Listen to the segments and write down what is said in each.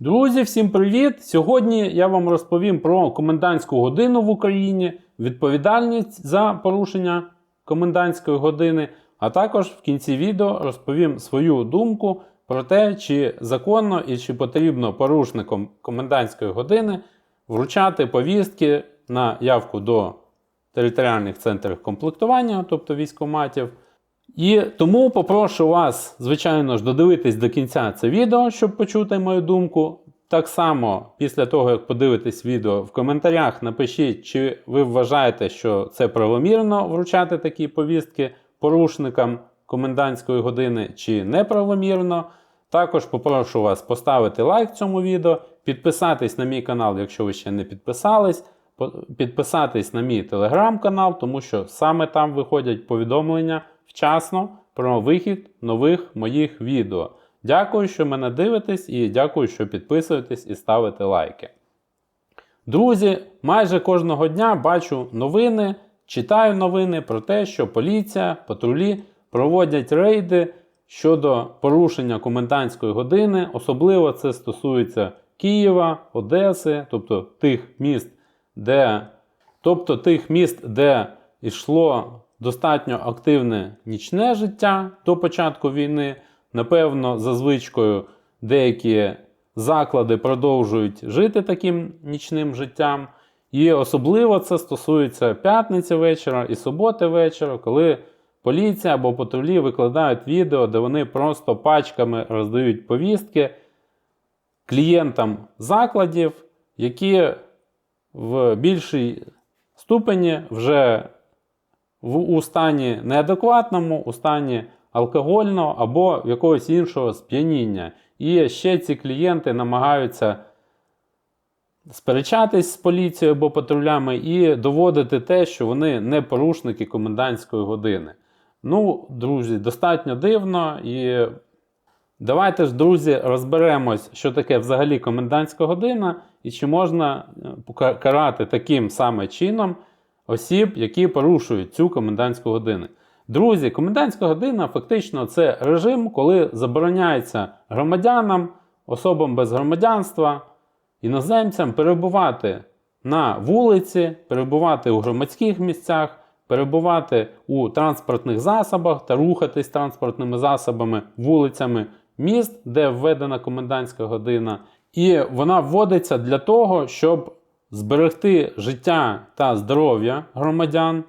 Друзі, всім привіт! Сьогодні я вам розповім про комендантську годину в Україні, відповідальність за порушення комендантської години, а також в кінці відео розповім свою думку про те, чи законно і чи потрібно порушникам комендантської години вручати повістки на явку до територіальних центрів комплектування, тобто військоматів. І тому попрошу вас, звичайно ж, додивитись до кінця це відео, щоб почути мою думку. Так само, після того, як подивитесь відео, в коментарях напишіть, чи ви вважаєте, що це правомірно вручати такі повістки порушникам комендантської години, чи неправомірно. Також попрошу вас поставити лайк цьому відео, підписатись на мій канал, якщо ви ще не підписались, підписатись на мій телеграм-канал, тому що саме там виходять повідомлення вчасно про вихід нових моїх відео. Дякую, що мене дивитесь, і дякую, що підписуєтесь і ставите лайки. Друзі, майже кожного дня бачу новини, читаю новини про те, що поліція, патрулі проводять рейди щодо порушення комендантської години. Особливо це стосується Києва, Одеси, тобто тих міст, де, тобто тих міст, де йшло достатньо активне нічне життя до початку війни. Напевно, за звичкою деякі заклади продовжують жити таким нічним життям. І особливо це стосується п'ятниці вечора і суботи вечора, коли поліція або патрулі викладають відео, де вони просто пачками роздають повістки клієнтам закладів, які в більшій ступені вже в, у стані неадекватному, у стані алкогольного або якогось іншого сп'яніння. І ще ці клієнти намагаються сперечатись з поліцією або патрулями і доводити те, що вони не порушники комендантської години. Ну, друзі, достатньо дивно і. Давайте ж, друзі, розберемось, що таке взагалі комендантська година і чи можна е, карати таким саме чином осіб, які порушують цю комендантську годину. Друзі, комендантська година фактично це режим, коли забороняється громадянам, особам без громадянства, іноземцям перебувати на вулиці, перебувати у громадських місцях, перебувати у транспортних засобах та рухатись транспортними засобами вулицями міст, де введена комендантська година. І вона вводиться для того, щоб зберегти життя та здоров'я громадян,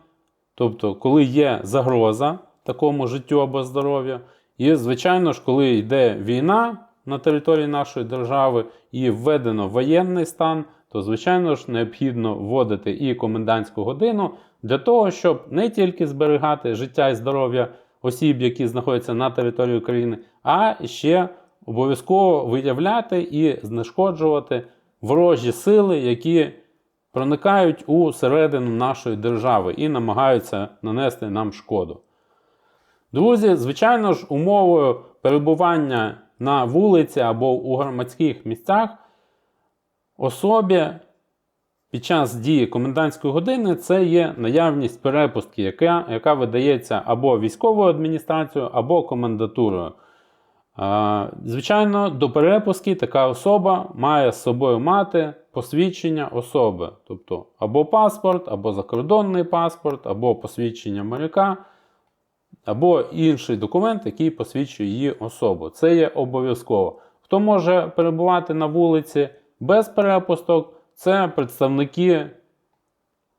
тобто, коли є загроза такому життю або здоров'ю. І, звичайно ж, коли йде війна на території нашої держави і введено воєнний стан, то, звичайно ж, необхідно вводити і комендантську годину для того, щоб не тільки зберігати життя і здоров'я осіб, які знаходяться на території України, а ще обов'язково виявляти і знешкоджувати ворожі сили, які проникають у середину нашої держави і намагаються нанести нам шкоду. Друзі, звичайно ж, умовою перебування на вулиці або у громадських місцях особі під час дії комендантської години це є наявність перепустки, яка, яка видається або військовою адміністрацією, або комендатурою. Звичайно, до перепустки така особа має з собою мати посвідчення особи, тобто або паспорт, або закордонний паспорт, або посвідчення моряка, або інший документ, який посвідчує її особу. Це є обов'язково. Хто може перебувати на вулиці без перепусток, це представники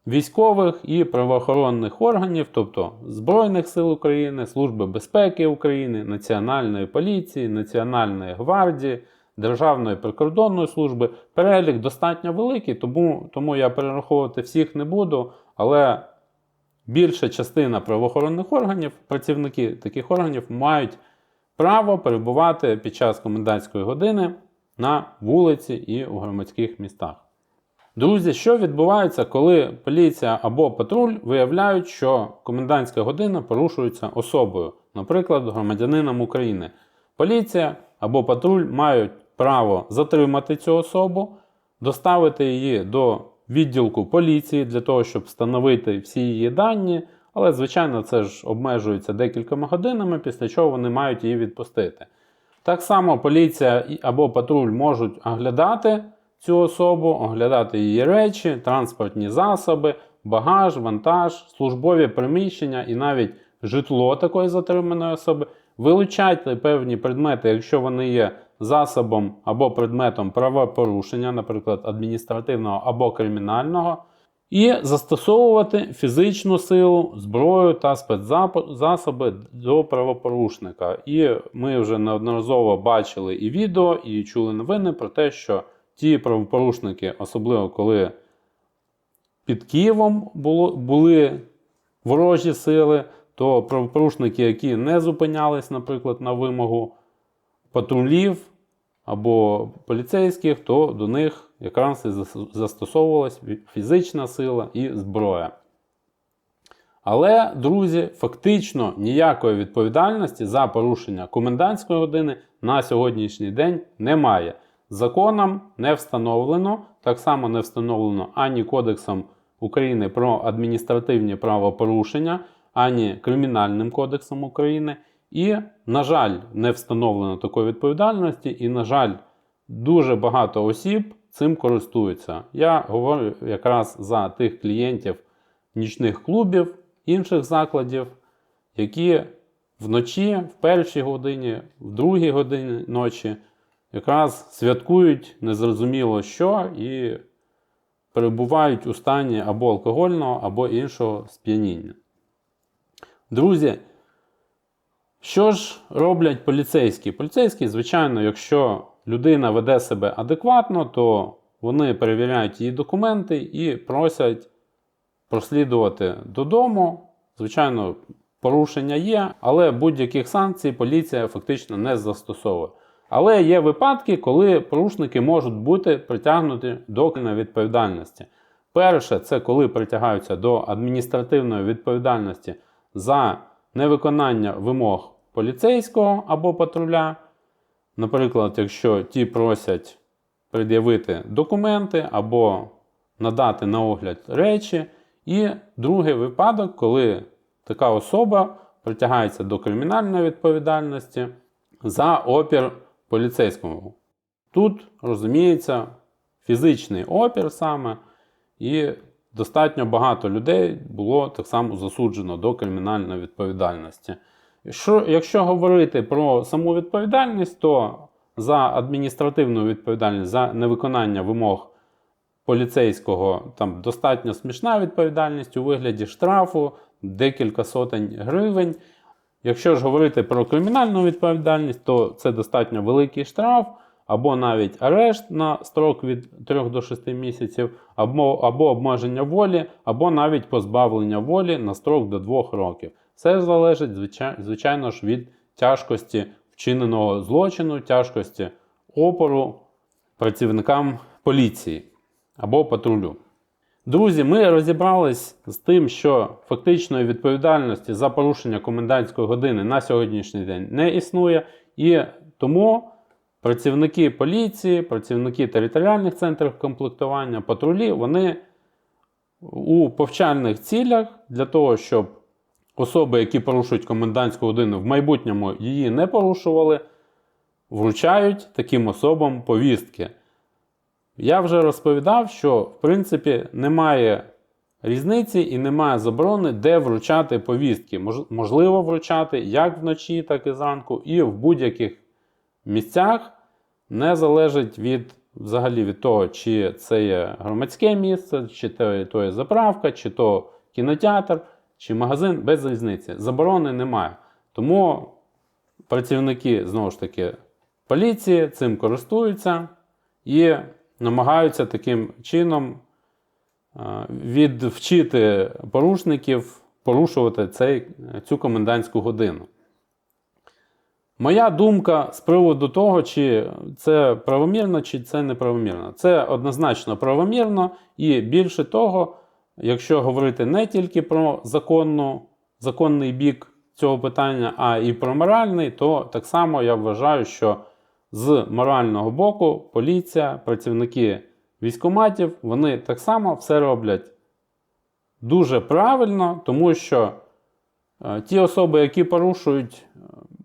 військових і правоохоронних органів, тобто Збройних сил України, Служби безпеки України, Національної поліції, Національної гвардії, Державної прикордонної служби. Перелік достатньо великий, тому, тому я перераховувати всіх не буду, але більша частина правоохоронних органів, працівники таких органів мають право перебувати під час комендантської години на вулиці і у громадських містах. Друзі, що відбувається, коли поліція або патруль виявляють, що комендантська година порушується особою, наприклад, громадянином України. Поліція або патруль мають право затримати цю особу, доставити її до відділку поліції для того, щоб встановити всі її дані. Але, звичайно, це ж обмежується декількома годинами, після чого вони мають її відпустити. Так само поліція або патруль можуть оглядати цю особу, оглядати її речі, транспортні засоби, багаж, вантаж, службові приміщення і навіть житло такої затриманої особи, вилучати певні предмети, якщо вони є засобом або предметом правопорушення, наприклад, адміністративного або кримінального, і застосовувати фізичну силу, зброю та спецзасоби до правопорушника. І ми вже неодноразово бачили і відео, і чули новини про те, що ті правопорушники, особливо коли під Києвом було, були ворожі сили, то правопорушники, які не зупинялись, наприклад, на вимогу патрулів або поліцейських, то до них якраз і застосовувалась фізична сила і зброя. Але, друзі, фактично ніякої відповідальності за порушення комендантської години на сьогоднішній день немає. Законом не встановлено, так само не встановлено ані Кодексом України про адміністративні правопорушення, ані Кримінальним кодексом України. І, на жаль, не встановлено такої відповідальності, і, на жаль, дуже багато осіб цим користуються. Я говорю якраз за тих клієнтів нічних клубів, інших закладів, які вночі, в першій годині, в другій годині ночі якраз святкують незрозуміло що і перебувають у стані або алкогольного, або іншого сп'яніння. Друзі, що ж роблять поліцейські? Поліцейські, звичайно, якщо людина веде себе адекватно, то вони перевіряють її документи і просять прослідувати додому. Звичайно, порушення є, але будь-яких санкцій поліція фактично не застосовує. Але є випадки, коли порушники можуть бути притягнуті до відповідальності. Перше, це коли притягаються до адміністративної відповідальності за невиконання вимог поліцейського або патруля. Наприклад, якщо ті просять пред'явити документи або надати на огляд речі. І другий випадок, коли така особа притягається до кримінальної відповідальності за опір поліцейському. Тут розуміється фізичний опір саме, і достатньо багато людей було так само засуджено до кримінальної відповідальності. Якщо, якщо говорити про саму відповідальність, то за адміністративну відповідальність за невиконання вимог поліцейського там достатньо смішна відповідальність у вигляді штрафу, декілька сотень гривень. Якщо ж говорити про кримінальну відповідальність, то це достатньо великий штраф, або навіть арешт на строк від 3 до 6 місяців, або, або обмеження волі, або навіть позбавлення волі на строк до 2 років. Це залежить, звичай- звичайно ж, від тяжкості вчиненого злочину, тяжкості опору працівникам поліції або патрулю. Друзі, ми розібрались з тим, що фактичної відповідальності за порушення комендантської години на сьогоднішній день не існує, і тому працівники поліції, працівники територіальних центрів комплектування, патрулі, вони у повчальних цілях для того, щоб особи, які порушують комендантську годину, в майбутньому її не порушували, вручають таким особам повістки. Я вже розповідав, що в принципі немає різниці і немає заборони, де вручати повістки. Можливо вручати як вночі, так і зранку, і в будь-яких місцях не залежить від взагалі від того, чи це є громадське місце, чи то, є заправка, чи то кінотеатр, чи магазин, без різниці. Заборони немає. Тому працівники знову ж таки поліції цим користуються і намагаються таким чином е, відвчити порушників порушувати цей, цю комендантську годину. Моя думка з приводу того, чи це правомірно, чи це неправомірно. Це однозначно правомірно, і більше того, якщо говорити не тільки про законну, законний бік цього питання, а і про моральний, то так само я вважаю, що з морального боку поліція, працівники військоматів, вони так само все роблять дуже правильно, тому що е, ті особи, які порушують е,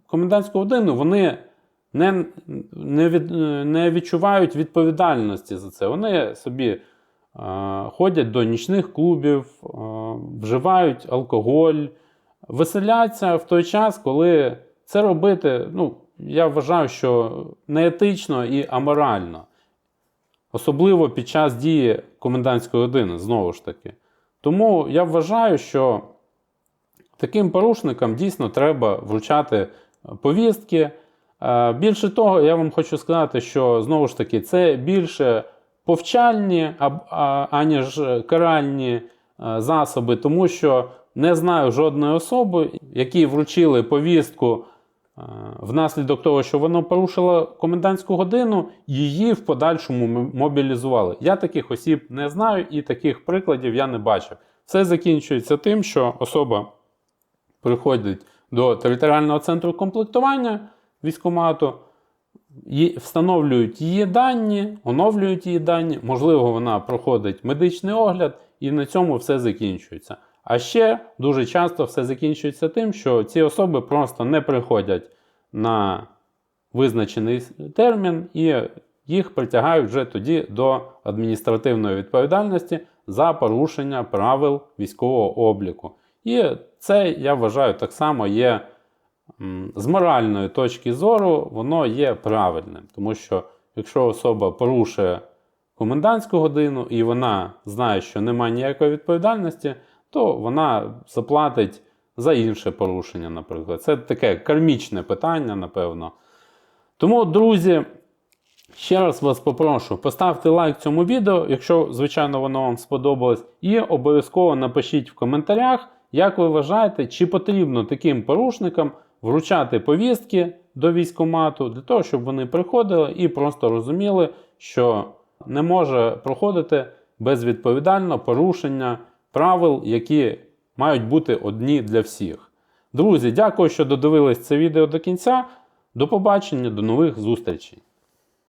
комендантську годину, вони не, не, від, не відчувають відповідальності за це. Вони собі е, ходять до нічних клубів, е, вживають алкоголь, веселяться в той час, коли це робити, ну, я вважаю, що неетично і аморально. Особливо під час дії комендантської години, знову ж таки. Тому я вважаю, що таким порушникам дійсно треба вручати е, повістки. Е, Більше того, я вам хочу сказати, що знову ж таки це більше повчальні, аніж каральні е, засоби, тому що не знаю жодної особи, які вручили повістку внаслідок того, що вона порушила комендантську годину, її в подальшому мобілізували. Я таких осіб не знаю і таких прикладів я не бачив. Все закінчується тим, що особа приходить до територіального центру комплектування військкомату, їй- встановлюють її дані, оновлюють її дані, можливо, вона проходить медичний огляд, і на цьому все закінчується. А ще дуже часто все закінчується тим, що ці особи просто не приходять на визначений термін і їх притягають вже тоді до адміністративної відповідальності за порушення правил військового обліку. І це, я вважаю, так само є з моральної точки зору, воно є правильним. Тому що якщо особа порушує комендантську годину і вона знає, що немає ніякої відповідальності, то вона заплатить за інше порушення, наприклад. Це таке кармічне питання, напевно. Тому, друзі, ще раз вас попрошу, поставте лайк цьому відео, якщо, звичайно, воно вам сподобалось, і обов'язково напишіть в коментарях, як ви вважаєте, чи потрібно таким порушникам вручати повістки до військкомату, для того, щоб вони приходили і просто розуміли, що не може проходити безвідповідально порушення правил, які мають бути одні для всіх. Друзі, дякую, що додивились це відео до кінця. До побачення, до нових зустрічей!